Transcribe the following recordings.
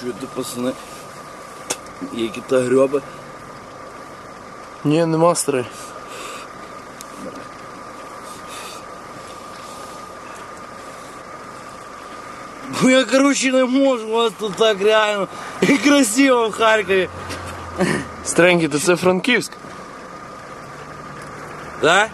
Чуєте, пацани? Які то грьоби. Ні, нема старий. Ну я, короче, не можу, у вас тут так реально і красиво в Харкові. Старенький, то це Франківськ. Да?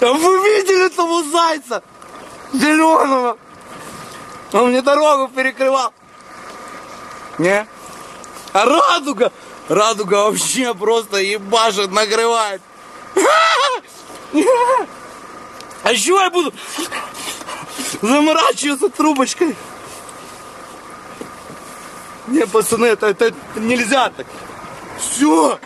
А вы видели того зайца? Зеленого? Он мне дорогу перекрывал. Не? А радуга? Радуга вообще просто ебашит, накрывает. А еще я буду заморачиваться трубочкой? Не, пацаны, это, это нельзя так. Все.